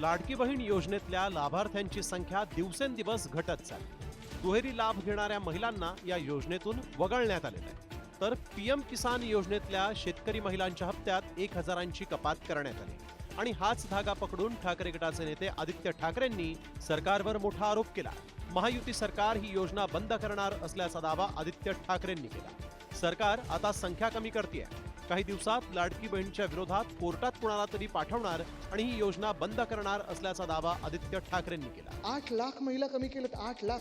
लाडकी बहीण योजनेतल्या लाभार्थ्यांची संख्या दिवसेंदिवस घटत चालली. दुहेरी लाभ घेणाऱ्या महिलांना या योजनेतून वगळण्यात आलेलं आहे. तर पीएम किसान योजनेतल्या शेतकरी महिलांच्या हप्त्यात एक हजारांची कपात करण्यात आली. आणि हाच धागा पकडून ठाकरे गटाचे नेते आदित्य ठाकरेंनी सरकारवर मोठा आरोप केला. महायुती सरकार ही योजना बंद करणार असल्याचा दावा आदित्य ठाकरेंनी केला. सरकार आता संख्या कमी करते काही दिवसात लाडकी बहीणच्या विरोधात कोर्टात कुणाला तरी पाठवणार आणि ही योजना बंद करणार असल्याचा दावा आदित्य ठाकरेंनी केला. आठ लाख महिला कमी केल्यात आठ लाख.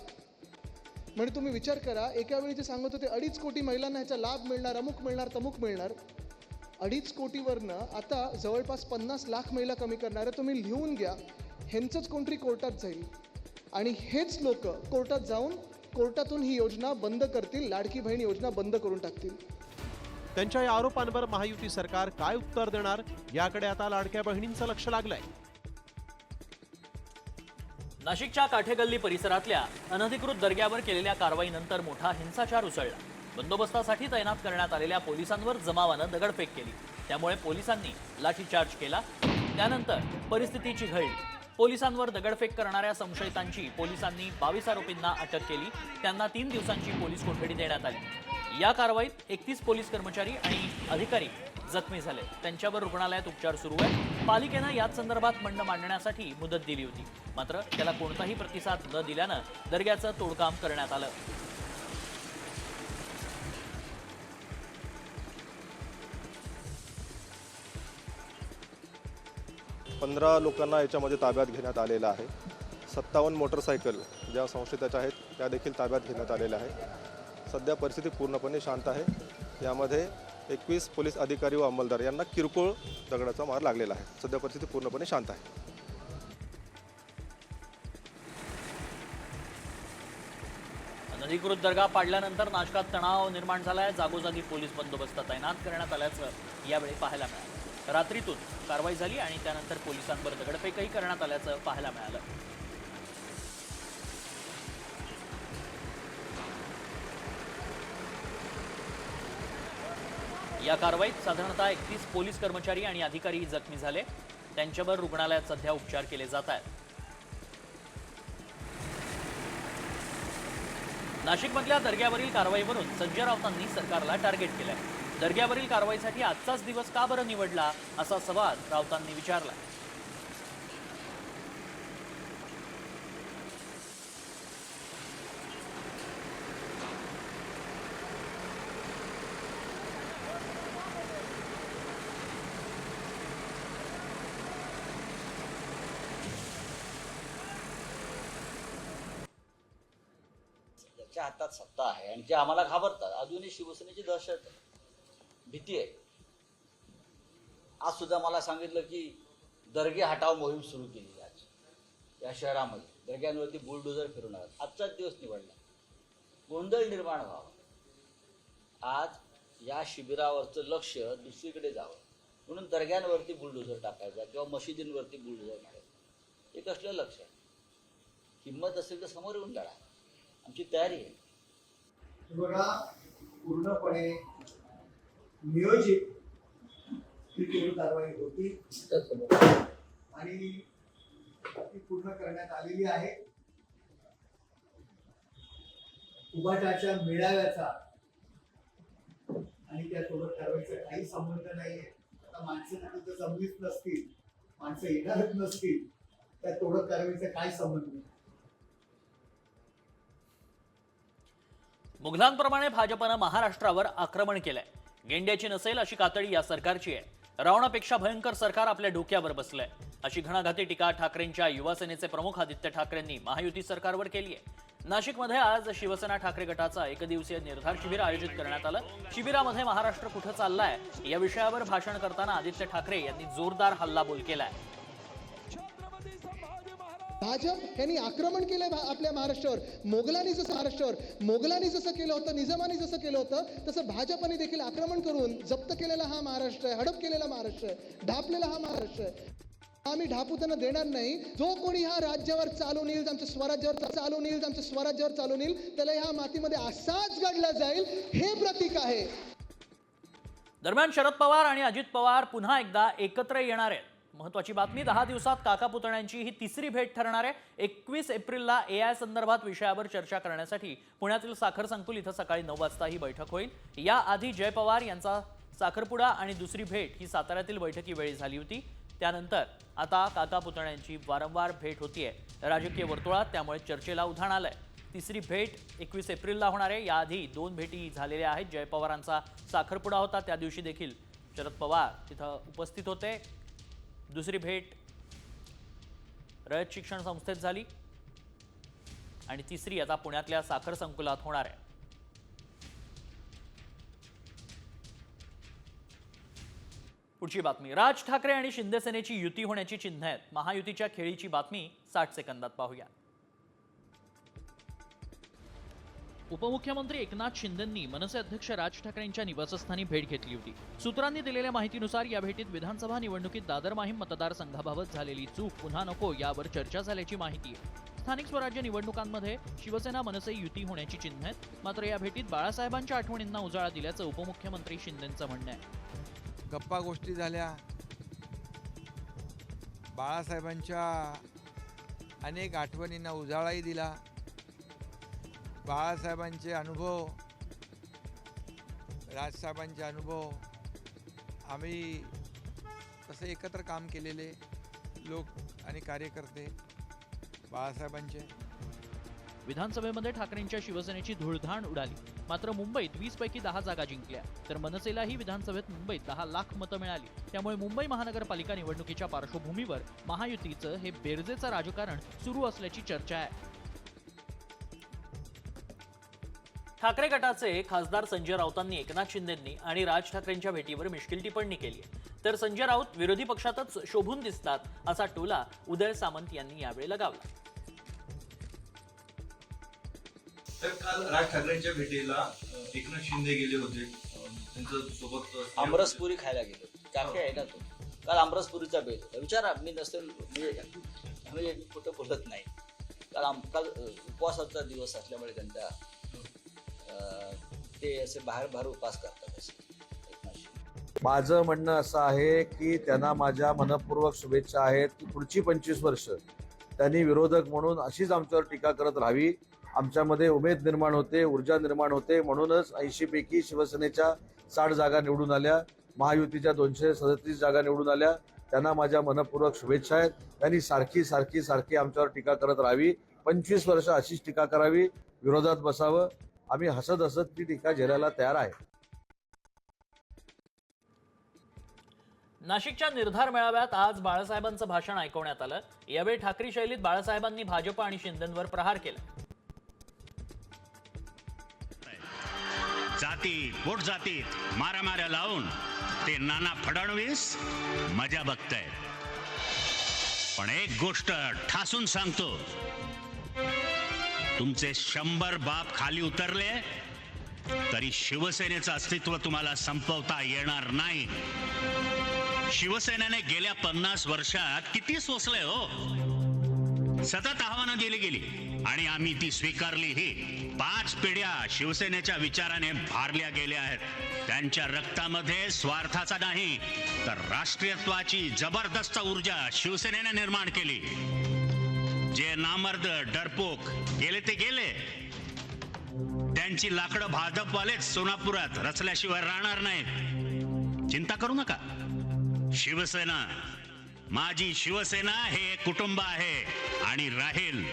म्हणजे तुम्ही विचार करा एका वेळी जे सांगत होते अडीच कोटी महिलांना ह्याचा लाभ मिळणार अमुक मिळणार तमुक मिळणार. अडीच कोटीवरनं आता जवळपास पन्नास लाख महिला कमी करणार आहे तुम्ही लिहून घ्या. ह्यांचंच कोणतरी कोर्टात जाईल. आणि हेच लोक कोर्टात जाऊन कोर्टातून ही योजना बंद करतील लाडकी बहीण योजना बंद करून टाकतील. त्यांच्या या आरोपांवर महायुती सरकार काय उत्तर देणार याकडे आता लाडक्या बहिणींचं लक्ष लागलंय. नाशिकच्या काठेगल्ली परिसरातल्या अनधिकृत दर्ग्यावर केलेल्या कारवाईनंतर मोठा हिंसाचार उसळला. बंदोबस्तासाठी तैनात करण्यात आलेल्या पोलिसांवर जमावानं दगडफेक केली. त्यामुळे पोलिसांनी लाठीचार्ज केला. त्यानंतर परिस्थितीची चिघळली पोलिसांवर दगडफेक करणाऱ्या संशयितांची पोलिसांनी बावीस आरोपींना अटक केली. त्यांना तीन दिवसांची पोलीस कोठडी देण्यात आली. या कारवाईत एकतीस पोलीस कर्मचारी आणि अधिकारी जखमी झाले. त्यांच्यावर रुग्णालयात उपचार सुरू आहेत. पालिकेनं याच संदर्भात म्हणणं मांडण्यासाठी मुदत दिली होती. मात्र त्याला कोणताही प्रतिसाद न दिल्यानं दर्ग्याचं तोडकाम करण्यात आलं. पंधरा लोकांना याच्यामध्ये ताब्यात घेण्यात आलेलं आहे. सत्तावन्न मोटरसायकल ज्या संशयिताच्या आहेत त्या देखील ताब्यात घेण्यात आलेल्या आहे सध्या परिस्थिती पूर्णपणे शांत आहे. यामध्ये एकवीस पोलीस अधिकारी व अंमलदार यांना किरकोळ दगडाचा मार लागलेला आहे. सध्या परिस्थिती पूर्णपणे शांत आहे. अधिकृत दर्गा पाडल्यानंतर नाशकात तणाव निर्माण झालाय. जागोजागी पोलीस बंदोबस्त तैनात करण्यात आल्याचं यावेळी पाहायला मिळालं. रात्रीतून कारवाई झाली आणि त्यानंतर पोलिसांवर दगडफेकही करण्यात आल्याचं पाहायला मिळालं. या कारवाईत साधारणतः एकतीस पोलीस कर्मचारी आणि अधिकारी जखमी झाले. त्यांच्यावर रुग्णालयात सध्या उपचार केले जात आहेत. नाशिकमधल्या दर्ग्यावरील कारवाईवरून संजय राऊतांनी सरकारला टार्गेट केलंय. दर्ग्यावरील कारवाईसाठी आजचाच दिवस का बरं निवडला असा सवाल राऊतांनी विचारला ज्याच्या हातात सत्ता आहे आणि जे आम्हाला घाबरतात अजूनही शिवसेनेची दहशत आहे. भीती आहे. आज सुद्धा मला सांगितलं की दर्गे हटाव मोहीम सुरू केली आज. या शहरामध्ये. दर्ग्यांवरती बुलडोजर फिरून आला. आजचाच दिवस निवडला. गोंधळ निर्माण व्हावा. आज या शिबिरावरचं लक्ष दुसरीकडे जावं. म्हणून दर्ग्यांवरती बुलडोजर टाकायचा किंवा मशिदींवरती बुलडोजर मारायचा. हे कसलं लक्ष आहे? किंमत असेल तर समोर येऊन लढा. आमची तयारी आहे. बघा पूर्णपणे नियोजित ही पूर्ण कारवाई होती. आणि ती पूर्ण करण्यात आलेली आहे. उभाटाच्या मेळाव्याचा आणि त्यासोबत कारवाईचा काही संबंध नाहीये. आता माणसं तिथं जर जमलीच नसतील माणसं येणारच नसतील त्या तोडक कारवाईचा काय संबंध नाही. मुघलांप्रमाणे भाजपनं महाराष्ट्रावर आक्रमण केलंय. गेंड्याची नसेल अशी कातडी या सरकारची आहे. रावणापेक्षा भयंकर सरकार आपल्या डोक्यावर बसलंय. अशी घणाघाती टीका ठाकरेंच्या युवासेनेचे प्रमुख आदित्य ठाकरेंनी महायुती सरकारवर केली आहे. नाशिकमध्ये आज शिवसेना ठाकरे गटाचा एकदिवसीय निर्धार शिबिर आयोजित करण्यात आलं. शिबिरामध्ये महाराष्ट्र कुठं चाललाय या विषयावर भाषण करताना आदित्य ठाकरे यांनी जोरदार हल्लाबोल केलाय. भाजप यांनी आक्रमण केलंय आपल्या महाराष्ट्रावर. मोगलांनी जसं महाराष्ट्रावर मोगलांनी जसं केलं होतं निजामानी जसं केलं होतं तसं भाजपने देखील आक्रमण करून जप्त केलेला हा महाराष्ट्र आहे हडप केलेला महाराष्ट्र आहे ढापलेला हा महाराष्ट्र आहे. आम्ही ढापू त्यांना देणार नाही. जो कोणी ह्या राज्यावर चालून येईल आमच्या स्वराज्यावर चालून येईल आमच्या स्वराज्यावर चालून येईल त्याला ह्या मातीमध्ये असाच घडला जाईल हे प्रतीक आहे. दरम्यान शरद पवार आणि अजित पवार पुन्हा एकदा एकत्र येणार आहेत. महत्वाची बातमी दहा दिवसात काका पुतण्यांची ही तिसरी भेट ठरणार आहे. एकवीस एप्रिलला ए आय संदर्भात विषयावर चर्चा करण्यासाठी पुण्यातील साखर संकुल इथं सकाळी नऊ वाजता ही बैठक होईल. याआधी जय पवार यांचा साखरपुडा आणि दुसरी भेट ही साताऱ्यातील बैठकीवेळी झाली होती. त्यानंतर आता काका पुतण्यांची वारंवार भेट होतीये. राजकीय वर्तुळात त्यामुळे चर्चेला उधाण आलंय. तिसरी भेट एकवीस एप्रिलला होणार आहे. याआधी दोन भेटी झालेल्या आहेत. जय पवारांचा साखरपुडा होता. त्या दिवशी देखील शरद पवार तिथं उपस्थित होते. दुसरी भेट रयत शिक्षण संस्थेत झाली. आणि तिसरी आता पुण्यातल्या साखर संकुलात होणार आहे. पुढची बातमी. राज ठाकरे आणि शिंदेसेनेची युती होण्याची चिन्ह आहेत. महायुतीच्या खेळीची बातमी साठ सेकंदात पाहूया. उपमुख्यमंत्री एकनाथ शिंदेंनी मनसे अध्यक्ष राज ठाकरेंच्या निवासस्थानी भेट घेतली होती. सूत्रांनी दिलेल्या माहितीनुसार या भेटीत विधानसभा निवडणुकीत दादर माहीम मतदारसंघाबाबत झालेली चूक पुन्हा नको यावर चर्चा झाल्याची माहिती आहे. स्थानिक स्वराज्य निवडणुकांमध्ये शिवसेना मनसे युती होण्याची चिन्ह आहेत. मात्र या भेटीत बाळासाहेबांच्या आठवणींना उजाळा दिल्याचं उपमुख्यमंत्री शिंदेंचं म्हणणं आहे. गप्पा गोष्टी झाल्या. बाळासाहेबांच्या अनेक आठवणींना उजाळाही दिला. बाळासाहेबांचे अनुभव राजसाहेबांचे अनुभव आम्ही तसे एकत्र काम केलेले लोक आणि कार्यकर्ते बाळासाहेबांचे. विधानसभेमध्ये ठाकरेंच्या शिवसेनेची धुळधाण उडाली. मात्र मुंबईत वीस पैकी दहा जागा जिंकल्या. तर मनसेलाही विधानसभेत मुंबईत दहा लाख मतं मिळाली. त्यामुळे मुंबई महानगरपालिका निवडणुकीच्या पार्श्वभूमीवर महायुतीचं हे बेरजेचं राजकारण सुरू असल्याची चर्चा आहे. ठाकरे गटाचे खासदार संजय राऊतांनी एकनाथ शिंदेंनी आणि राज ठाकरेंच्या भेटीवर मिश्किल टिप्पणी केली तर संजय राऊत विरोधी पक्षातच शोभून दिसतात असा टोला उदय सामंत यांनी यावेळी लगावला. तर काल राज ठाकरेंच्या भेटीला एकनाथ शिंदे गेले होते. त्यांचं सोबत आमरसपुरी खायला गेलो काके आहे ना तो? काल आमरसपुरीचा बेत होता. विचारा मी नसेल म्हणजे म्हणजे कुठं बोलत नाही. काल आम काल उपवासाचा दिवस असल्यामुळे त्यांचा अ, ते असे बाहेर बाहेर उपास करतात असे. माझं म्हणणं असं आहे की त्यांना माझ्या मनपूर्वक शुभेच्छा आहेत की पुढची पंचवीस वर्ष त्यांनी विरोधक म्हणून अशीच आमच्यावर टीका करत राहावी. आमच्यामध्ये उमेद निर्माण होते ऊर्जा निर्माण होते. म्हणूनच ऐंशी पैकी शिवसेनेच्या साठ जागा निवडून आल्या. महायुतीच्या दोनशे सदतीस जागा निवडून आल्या. त्यांना माझ्या मनपूर्वक शुभेच्छा आहेत. त्यांनी सारखी सारखी सारखी आमच्यावर टीका करत राहावी. पंचवीस वर्ष अशीच टीका करावी. विरोधात बसावं. आम्ही हसत हसत ती टीका झेलायला तयार आहे. नाशिकच्या निर्धार मेळाव्यात आज बाळासाहेबांचं भाषण ऐकवण्यात आलं. यावेळी ठाकरे शैलीत बाळासाहेबांनी भाजप आणि शिंदेंवर प्रहार केला. जाती पोट जातीत मारामाऱ्या लावून ते नाना फडणवीस मजा बघताय पण एक गोष्ट ठासून सांगतो तुमचे शंभर बाप खाली उतरले तरी शिवसेनेचं अस्तित्व तुम्हाला संपवता येणार नाही. शिवसेनेने गेल्या पन्नास वर्षात किती सोसले हो? सतत आव्हानं दिली गेली आणि आम्ही ती स्वीकारली ही. पाच पिढ्या शिवसेनेच्या विचाराने भारल्या गेल्या आहेत. त्यांच्या रक्तामध्ये स्वार्थाचा नाही तर राष्ट्रीयत्वाची जबरदस्त ऊर्जा शिवसेनेने निर्माण केली. जे नामर्द डरपोक गेले ते गेले. त्यांची लाकडं भाजपवालेच सोनापुरात रचल्याशिवाय राहणार नाहीत चिंता करू नका. शिवसेना माझी शिवसेना हे कुटुंब आहे आणि राहील.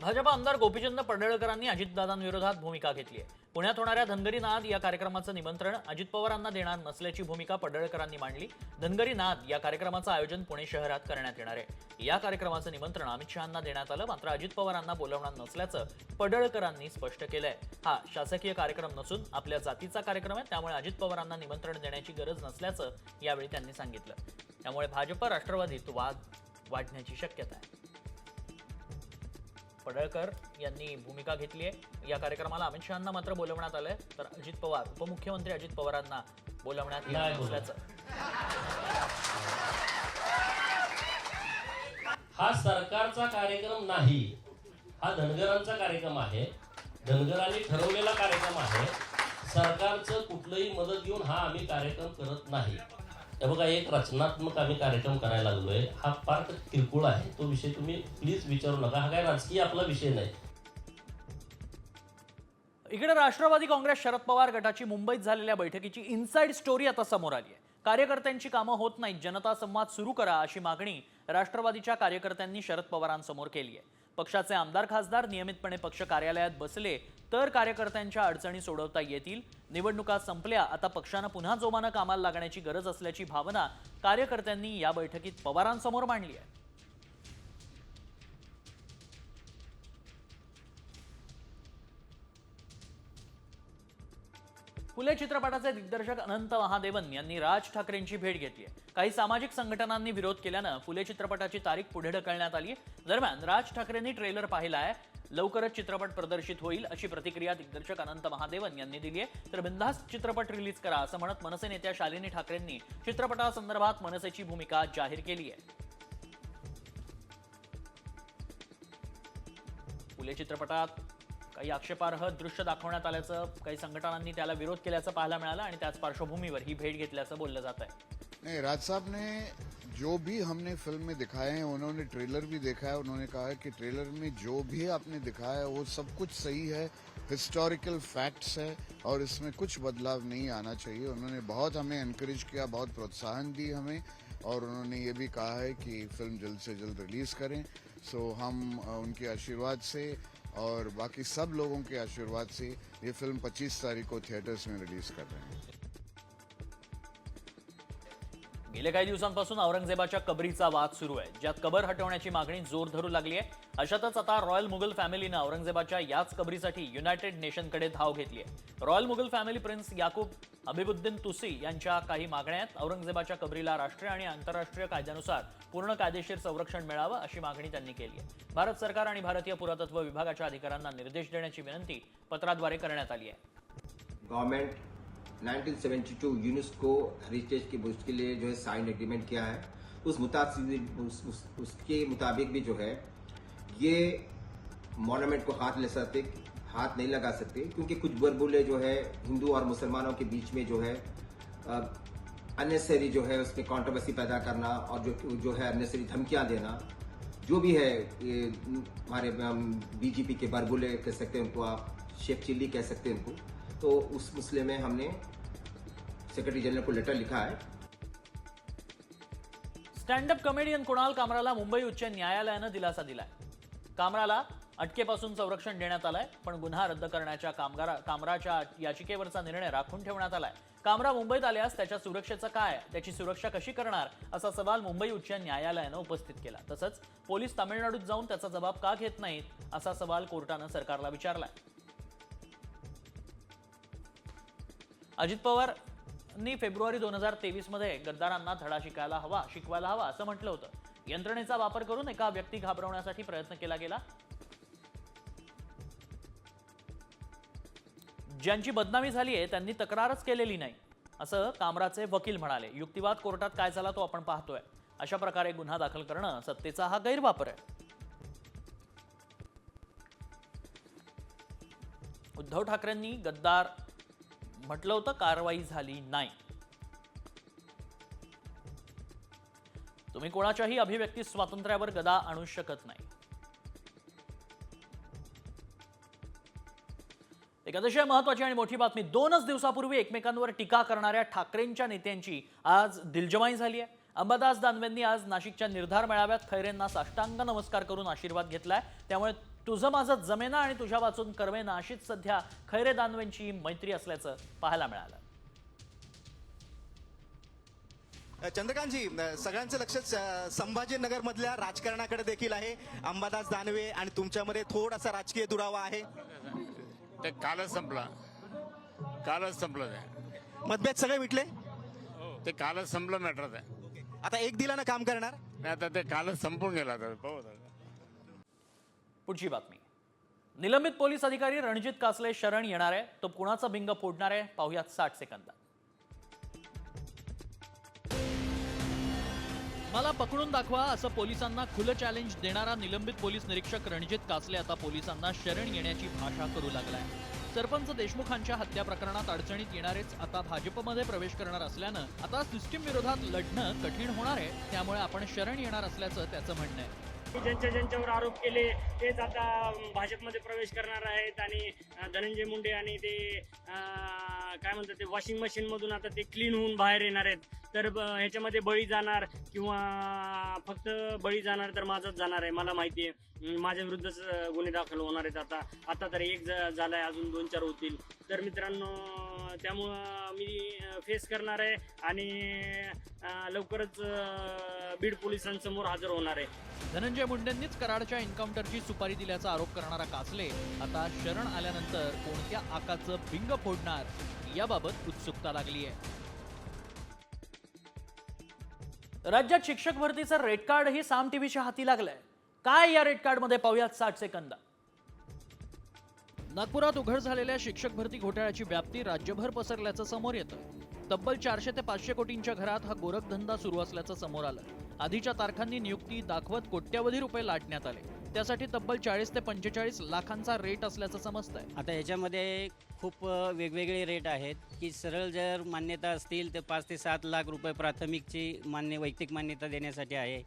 भाजपा आमदार गोपीचंद पडळकरांनी अजितदादांविरोधात भूमिका घेतली आहे. पुण्यात होणाऱ्या धनगरी नाद या कार्यक्रमाचं निमंत्रण अजित पवारांना देणार नसल्याची भूमिका पडळकरांनी मांडली. धनगरी नाद या कार्यक्रमाचं आयोजन पुणे शहरात करण्यात येणार आहे. या कार्यक्रमाचं निमंत्रण अमित शहांना देण्यात आलं मात्र अजित पवारांना बोलवणार नसल्याचं पडळकरांनी स्पष्ट केलंय. हा शासकीय कार्यक्रम नसून आपल्या जातीचा कार्यक्रम आहे त्यामुळे अजित पवारांना निमंत्रण देण्याची गरज नसल्याचं यावेळी त्यांनी सांगितलं. त्यामुळे भाजप राष्ट्रवादीत वाद वाढण्याची शक्यता आहे. पडळकर यांनी भूमिका घेतली आहे. या कार्यक्रमाला अमित शहांना मात्र बोलवण्यात आलंय. तर अजित पवार उपमुख्यमंत्री अजित पवारांना बोलवण्यात येणार नसल्याचं हा सरकारचा कार्यक्रम नाही. हा धनगरांचा कार्यक्रम आहे. धनगरांनी ठरवलेला कार्यक्रम आहे. सरकारचं कुठलंही मदत घेऊन हा आम्ही कार्यक्रम करत नाही. हे बघा एक रचनात्मक आम्ही कार्यक्रम करायला लागलोय. हा फार किरकोळ आहे. तो विषय तुम्ही प्लीज विचारू नका. हा काय राजकीय आपला विषय नाही. इकडे राष्ट्रवादी काँग्रेस शरद पवार गटाची मुंबईत झालेल्या बैठकीची इनसाइड स्टोरी आता समोर आली आहे. कार्यकर्त्यांची कामं होत नाहीत. जनता संवाद सुरू करा अशी मागणी राष्ट्रवादीच्या कार्यकर्त्यांनी शरद पवारांसमोर केली आहे. पक्षाचे आमदार खासदार नियमितपणे पक्ष कार्यालयात बसले तर कार्यकर्त्यांच्या अडचणी सोडवता येतील. निवडणुका संपल्या आता पक्षानं पुन्हा जोमानं कामाला लागण्याची गरज असल्याची भावना कार्यकर्त्यांनी या बैठकीत पवारांसमोर मांडली आहे. फुले चित्रपटाचे दिग्दर्शक अनंत महादेवन यांनी राज ठाकरेंची भेट घेतली आहे. काही सामाजिक संघटनांनी विरोध केल्यानं फुले चित्रपटाची तारीख पुढे ढकलण्यात आली दरम्यान राज ठाकरेंनी ट्रेलर पाहिला आहे. लवकरच चित्रपट प्रदर्शित होईल अशी प्रतिक्रिया दिग्दर्शक अनंत महादेवन यांनी दिली आहे. तर बिंदास चित्रपट रिलीज करा असं म्हणत मनसे नेत्या शालिनी ठाकरेंनी चित्रपटासंदर्भात मनसेची भूमिका जाहीर केली आहे. फुले चित्रपटात काही आक्षेपार्ह दृश्य दाखवण्यात आल्याचं काही संघटनांनी त्याला विरोध केल्याचं पाहायला मिळालं आणि त्याच पार्श्वभूमीवर ही भेट घेतल्याचं बोललं जात आहे नाही राजसाहेबने ने जो भी हमने फ़िल्म में दिखाए हैं, उन्होंने ट्रेलर भी देखा है, उन्होंने कहा है कि ट्रेलर में जो भी आपने दिखाया है, वो सब कुछ सही है हिस्टोरिकल फैक्ट्स है, और इसमें कुछ बदलाव नहीं आना चाहिए। उन्होंने बहुत हमें एनकरेज किया, बहुत प्रोत्साहन दी हमें, और उन्होंने ये भी कहा है कि फ़िल्म जल्द से जल्द रिलीज़ करें। सो हम उनके आशीर्वाद से और बाकी सब लोगों के आशीर्वाद से ये फ़िल्म 25 तारीख को थिएटर्स में रिलीज़ कर रहे हैं। गेल्या काही दिवसांपासून औरंगजेबाच्या कबरीचा वाद सुरू आहे ज्यात कबर हटवण्याची मागणी जोर धरू लागली आहे. अशातच आता रॉयल मुघल फॅमिलीनं औरंगजेबाच्या याच कबरीसाठी युनायटेड नेशनकडे धाव घेतली आहे. Royal Mughal family prince Yakub Habibuddin Tucy यांच्या काही मागण्या आहेत. औरंगजेबाच्या कबरीला राष्ट्रीय आणि आंतरराष्ट्रीय कायद्यानुसार पूर्ण कायदेशीर संरक्षण मिळावं अशी मागणी त्यांनी केली आहे. भारत सरकार आणि भारतीय पुरातत्व विभागाच्या अधिकाऱ्यांना निर्देश देण्याची विनंती पत्राद्वारे करण्यात आली आहे. गव्हर्नमेंट 1972 यूनेस्को हेरिटेज की बुस्ट के लिए जो है साइन एग्रीमेंट किया है। उस मुताबिक उस, उस, उसके मुताबिक भी जो है ये मॉन्यूमेंट को हाथ ले सकते हाथ नहीं लगा सकते क्योंकि कुछ बरबुले जो है हिंदू और मुसलमानों के बीच में जो है अननेसरी जो है उसमें कंट्रोवर्सी पैदा करना और जो जो है अननेसरी धमकियाँ देना जो भी है ये हमारे बीजेपी के बरबुले कह सकते हैं उनको आप शेख चिल्ली कह सकते हैं उनको। तो उस मसले में हमने सेक्रेटरी जनरल को लेटर लिखा है। स्टँडअप कॉमेडियन कुणाल कामराला मुंबई उच्च न्यायालयानं दिलासा दिलाय. कामराला अटकेपासून संरक्षण देण्यात आलंय पण गुन्हा रद्द करण्याच्या कामगारा कामराच्या याचिकेवरचा निर्णय राखून ठेवण्यात आलाय. कामरा मुंबईत आल्यास त्याच्या सुरक्षेचं काय? त्याची सुरक्षा कशी करणार? असा सवाल मुंबई उच्च न्यायालयानं उपस्थित केला. तसंच पोलीस तामिळनाडूत जाऊन त्याचा जबाब का घेत नाहीत? असा सवाल कोर्टानं सरकारला विचारलाय. अजित पवारनी फेब्रुवारी दोन हजार तेवीसमध्ये गद्दारांना धडा शिकायला हवा शिकवायला हवा असं म्हटलं होतं. यंत्रणेचा वापर करून एका व्यक्ती घाबरवण्यासाठी प्रयत्न केला गेला. ज्यांची बदनामी झाली आहे त्यांनी तक्रारच केलेली नाही असं कामराचे वकील म्हणाले. युक्तिवाद कोर्टात काय झाला तो आपण पाहतोय. अशा प्रकारे गुन्हा दाखल करणं सत्तेचा हा गैरवापर आहे. उद्धव ठाकरेंनी गद्दार म्हटलं होतं कारवाई झाली नाही. तुम्ही कोणाच्याही अभिव्यक्ती स्वातंत्र्यावर गदा आणू शकत नाही. एक अतिशय महत्वाची आणि मोठी बातमी. दोनच दिवसापूर्वी एकमेकांवर टीका करणाऱ्या ठाकरेंच्या नेत्यांची आज दिलजमाई झाली आहे. अंबादास दानवेंनी आज नाशिकच्या निर्धार मेळाव्यात खैरेंना साष्टांग नमस्कार करून आशीर्वाद घेतलाय. त्यामुळे तुझं माझं जमेना आणि तुझ्या वाचून करमेना अशीच सध्या खैरे दानवेंची मैत्री असल्याचं पाहायला मिळालं. चंद्रकांतजी सगळ्यांचं लक्ष संभाजीनगर मधल्या राजकारणाकडे देखील आहे. अंबादास दानवे आणि तुमच्यामध्ये थोडासा राजकीय दुरावा आहे. ते कालच संपला. कालच संपलं ते. मतभेद सगळे मिटले? ते कालच संपलं मॅटर ते. आता एक दिलानं काम करणार? नाही आता ते कालच संपून गेला आता. पाहू आता. पुढची बातमी. निलंबित पोलीस अधिकारी रणजित कासले शरण येणार आहे. तो कुणाचा भिंग फोडणार आहे? पाहुयात साठ सेकंदात. मला पकडून दाखवा असं पोलिसांना खुलं चॅलेंज देणारा निलंबित पोलीस निरीक्षक रणजित कासले आता पोलिसांना शरण येण्याची भाषा करू लागलाय. सरपंच देशमुखांच्या हत्या प्रकरणात अडचणीत येणारेच आता भाजपमध्ये प्रवेश करणार असल्यानं आता सिस्टीम विरोधात लढणं कठीण होणार आहे. त्यामुळे आपण शरण येणार असल्याचं त्याचं म्हणणं आहे. ज्यांच्या ज्यांच्यावर आरोप केले तेच आता भाजपमध्ये प्रवेश करणार आहेत आणि धनंजय मुंडे आणि ते काय म्हणतात ते वॉशिंग मशीन मधून आता ते क्लीन होऊन बाहेर येणार आहेत. तर ह्याच्यामध्ये बळी जाणार किंवा फक्त बळी जाणार तर माझंच जाणार आहे मला माहिती आहे. माझ्या विरुद्धच गुन्हे दाखल होणार आहेत आता. आता तर एक झालाय अजून दोन चार होतील. तर मित्रांनो त्यामुळं मी फेस करणार आहे आणि लवकरच बीड पोलिसांसमोर हजर होणार आहे. धनंजय मुंडेंनीच कराडच्या एन्काउंटरची सुपारी दिल्याचा आरोप करणारा कासले आता शरण आल्यानंतर कोणत्या आकाचं बिंग फोडणार याबाबत उत्सुकता लागली आहे. राज्यात शिक्षक भरतीचं रेड कार्ड ही साम टीव्हीच्या हाती लागलंय. काय या रेड कार्डमध्ये पाहूयात साठ सेकंद. नागपुरात उघड झालेल्या शिक्षक भरती घोटाळ्याची व्याप्ती राज्यभर पसरल्याचं समोर येतं तब्बल चारशे ते पाचशे कोटींच्या घरात हा गोरखधंदा सुरू असल्याचं समोर आलं आधीच्या तारखांनी नियुक्ती दाखवत कोट्यवधी रुपये लाटण्यात आले. त्यासाठी तब्बल चाळीस ते पंचेचाळीस लाखांचा रेट असल्याचं समजतंय. आता याच्यामध्ये खूप वेगवेगळे रेट आहेत की सरळ जर मान्यता असतील तर पाच ते सात लाख रुपये प्राथमिकची मान्य वैयक्तिक मान्यता देण्यासाठी आहे.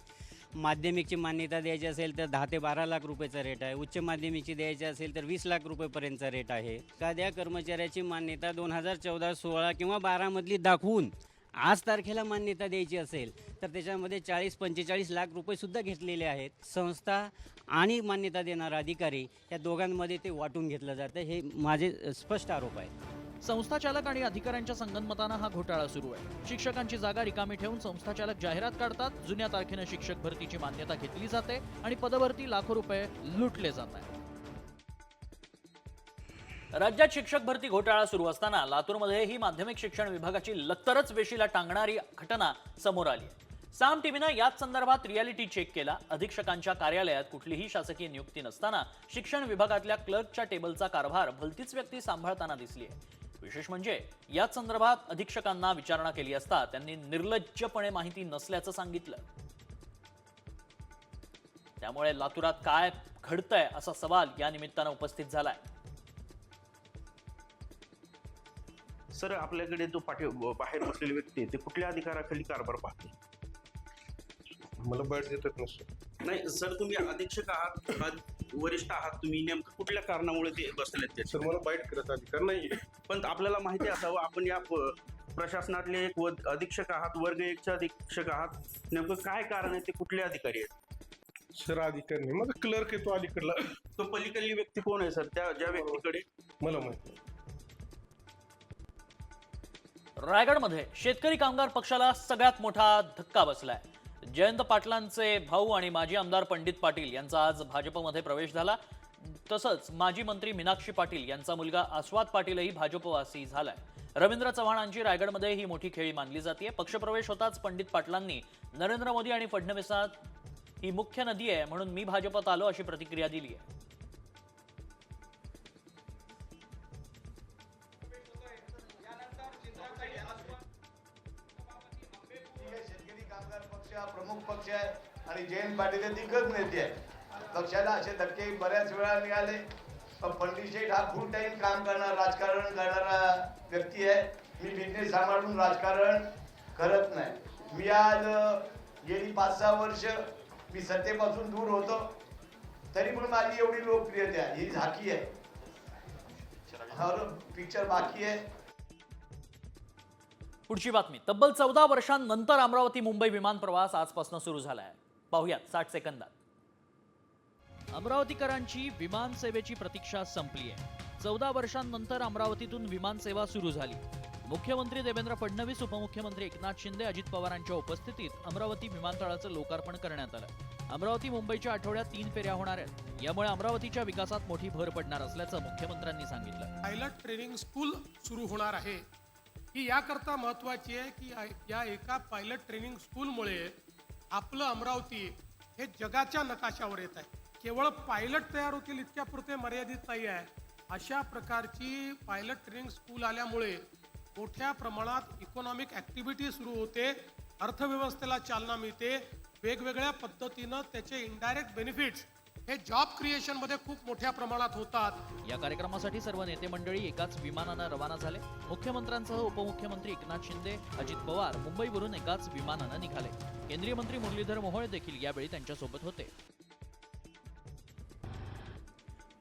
माध्यमिकची मान्यता द्यायची असेल तर दहा ते बारा लाख रुपयेचा रेट आहे. उच्च माध्यमिकची द्यायची असेल तर वीस लाख रुपयेपर्यंतचा रेट आहे. एखाद्या कर्मचाऱ्याची मान्यता दोन हजार चौदा सोळा किंवा बारामधली दाखवून आज तारखेला मान्यता द्यायची असेल तर त्याच्यामध्ये चाळीस पंचेचाळीस लाख रुपयेसुद्धा घेतलेले आहेत. संस्था आणि मान्यता देणारा अधिकारी या दोघांमध्ये ते वाटून घेतलं जातं हे माझे स्पष्ट आरोप आहेत. संस्थाचालक आणि अधिकाऱ्यांच्या संगनमतानं हा घोटाळा सुरू आहे. शिक्षकांची जागा रिकामी ठेवून संस्थाचालक जाहिरात काढतात. जुन्या तारखेनं शिक्षक भरतीची मान्यता घेतली जाते आणि पदभरती लाखो रुपये लुटले जात आहेत. राज्यात शिक्षक भरती घोटाळा सुरू असताना लातूरमध्ये ही माध्यमिक शिक्षण विभागाची लत्तरच वेशीला टांगणारी घटना समोर आली. साम टीव्हीनं याच संदर्भात रियालिटी चेक केला. अधीक्षकांच्या कार्यालयात कुठलीही शासकीय नियुक्ती नसताना शिक्षण विभागातल्या क्लर्कच्या टेबलचा कारभार भलतीच व्यक्ती सांभाळताना दिसली आहे विशेष म्हणजे याच संदर्भात अधीक्षकांना विचारणा केली असता त्यांनी निर्लज्जपणे माहिती नसल्याचं सांगितलं. त्यामुळे लातूरात काय घडतंय असा सवाल या निमित्तानं उपस्थित झालाय. सर आपल्याकडे जो पाठी बाहेर बसलेली व्यक्ती आहे ते कुठल्या अधिकाराखाली कारभार पाहते? मला बाईट देतात नसतं. नाही सर तुम्ही अधीक्षक आहात वरिष्ठ आहात तुम्ही नेमकं कुठल्या कारणामुळे ते बसलेत ते सर मला बाईट करत अधिकार नाही पण आपल्याला माहिती असावं आपण या प- प्रशासनातले एक व- अधीक्षक आहात वर्ग एकचे अधीक्षक आहात नेमकं काय कारण आहे ते कुठले अधिकारी आहेत? सर अधिकार नाही. माझा क्लर्क आहे तो अलीकडला. तो पलीकडली व्यक्ती कोण आहे सर त्या ज्या व्यक्तीकडे? मला माहिती रायगडमध्ये शेतकरी कामगार पक्षाला सगळ्यात मोठा धक्का बसलाय. जयंत पाटलांचे भाऊ आणि माजी आमदार पंडित पाटील यांचा आज भाजपमध्ये प्रवेश झाला. तसंच माजी मंत्री मीनाक्षी पाटील यांचा मुलगा आस्वाद पाटीलही भाजपवासी झालाय. रवींद्र चव्हाणांची रायगडमध्ये ही मोठी खेळी मानली जाते पक्षप्रवेश होताच पंडित पाटलांनी नरेंद्र मोदी आणि फडणवीसात ही मुख्य नदी आहे म्हणून मी भाजपात आलो अशी प्रतिक्रिया दिली आहे प्रमुख पक्ष आहे आणि जयंत पाटील हे दिग्गज नेते आहे पक्षाला असे धक्के बऱ्याच वेळा मिळाले पण पंडित शेठ हा फुल टाइम काम करणार राजकारण करणारा व्यक्ती आहे. मी बिझनेस सांभाळून राजकारण करत नाही. मी आज गेली पाच सहा वर्ष मी सत्तेपासून दूर होतो. तरी पण माझी एवढी लोकप्रियता आहे. ही झाकी आहे. पिक्चर बाकी आहे. पुढची बातमी. तब्बल चौदा वर्षांनंतर अमरावती मुंबई विमान प्रवास आजपासून सुरू झाला आहे पाहुयात साठ सेकंदात. अमरावतीकरांची विमान सेवेची प्रतीक्षा संपली आहे. चौदा वर्षांनंतर अमरावतीतून विमान सेवा सुरू झाली. मुख्यमंत्री देवेंद्र फडणवीस उपमुख्यमंत्री एकनाथ शिंदे अजित पवारांच्या उपस्थितीत अमरावती विमानतळाचं लोकार्पण करण्यात आलं. अमरावती मुंबईच्या आठवड्यात तीन फेऱ्या होणार आहेत. यामुळे अमरावतीच्या विकासात मोठी भर पडणार असल्याचं मुख्यमंत्र्यांनी सांगितलं. पायलट ट्रेनिंग स्कूल सुरू होणार आहे. ही याकरता महत्वाची आहे की या- एका पायलट ट्रेनिंग स्कूलमुळे आपलं अमरावती हे जगाच्या नकाशावर येत आहे. केवळ पायलट तयार होतील इतक्यापुरते मर्यादित नाही आहे. अशा प्रकारची पायलट ट्रेनिंग स्कूल आल्यामुळे मोठ्या प्रमाणात इकॉनॉमिक ॲक्टिव्हिटी सुरू होते अर्थव्यवस्थेला चालना मिळते वेगवेगळ्या पद्धतीनं त्याचे इनडायरेक्ट बेनिफिट्स हे जॉब क्रिएशनमध्ये खूप मोठ्या प्रमाणात होतात. या कार्यक्रमासाठी सर्व नेते मंडळी एकाच विमानानं रवाना झाले. मुख्यमंत्र्यांसह उपमुख्यमंत्री एकनाथ शिंदे अजित पवार मुंबईवरून एकाच विमानानं निघाले. केंद्रीय मंत्री मुरलीधर मोहोळ देखील यावेळी त्यांच्यासोबत होते.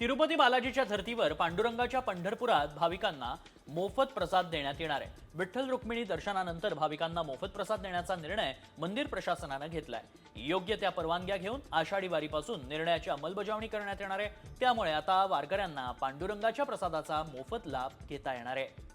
तिरुपती बालाजीच्या धर्तीवर पांडुरंगाच्या पंढरपुरात भाविकांना मोफत प्रसाद देण्यात येणार आहे. विठ्ठल रुक्मिणी दर्शनानंतर भाविकांना मोफत प्रसाद देण्याचा निर्णय मंदिर प्रशासनानं घेतलाय. योग्य त्या परवानग्या घेऊन आषाढी वारीपासून निर्णयाची अंमलबजावणी करण्यात येणार आहे. त्यामुळे आता वारकऱ्यांना पांडुरंगाच्या प्रसादाचा मोफत लाभ घेता येणार आहे.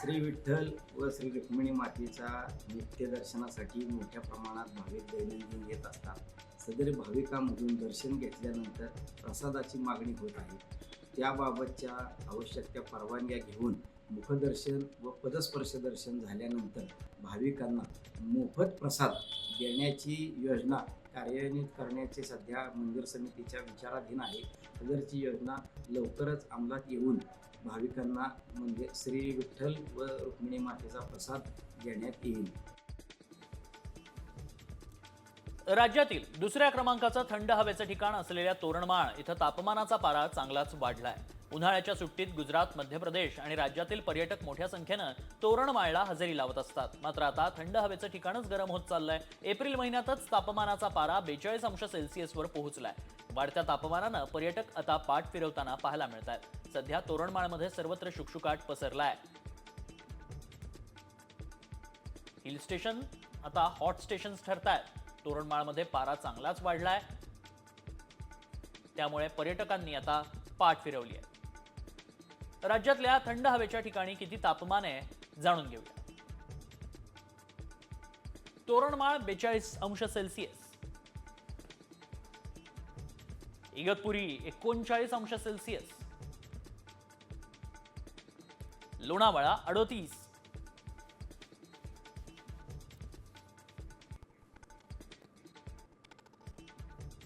श्री विठ्ठल व श्री रुक्मिणी मातेच्या नित्य दर्शनासाठी मोठ्या प्रमाणात भाविक दैनंदिन येत असतात. सदर भाविकांमधून दर्शन घेतल्यानंतर प्रसादाची मागणी होत आहे. त्याबाबतच्या आवश्यक त्या परवानग्या घेऊन मुखदर्शन व पदस्पर्श दर्शन झाल्यानंतर भाविकांना मोफत प्रसाद देण्याची योजना कार्यान्वित करण्याचे सध्या मंदिर समितीच्या विचाराधीन आहे. सदरची योजना लवकरच अंमलात येऊन भाविकांना म्हणजे श्री विठ्ठल व रुक्मिणी मातेचा प्रसाद देण्यात येईल. राज्यातील दुसऱ्या क्रमांकाचं थंड हवेचं ठिकाण असलेल्या तोरणमाळ इथं तापमानाचा पारा चांगलाच वाढलाय. उन्हाळ्याच्या सुट्टीत गुजरात मध्य प्रदेश आणि राज्यातील पर्यटक मोठ्या संख्येनं तोरणमाळला हजेरी लावत असतात. मात्र आता थंड हवेचं ठिकाणच गरम होत चाललंय. एप्रिल महिन्यातच तापमानाचा पारा बेचाळीस अंश सेल्सिअसवर पोहोचलाय. वाढत्या तापमानानं पर्यटक आता पाठ फिरवताना पाहायला मिळत आहेत सध्या तोरणमाळमध्ये सर्वत्र शुकशुकाट पसरलाय. हिल स्टेशन आता हॉट स्टेशन्स ठरत तोरणमाळमध्ये पारा चांगलाच वाढलाय. त्यामुळे पर्यटकांनी आता पाठ फिरवली आहे. राज्यातल्या थंड हवेच्या ठिकाणी किती तापमान आहे जाणून घेऊया. तोरणमाळ बेचाळीस अंश सेल्सिअस. इगतपुरी एकोणचाळीस अंश सेल्सिअस. लोणावळा अडोतीस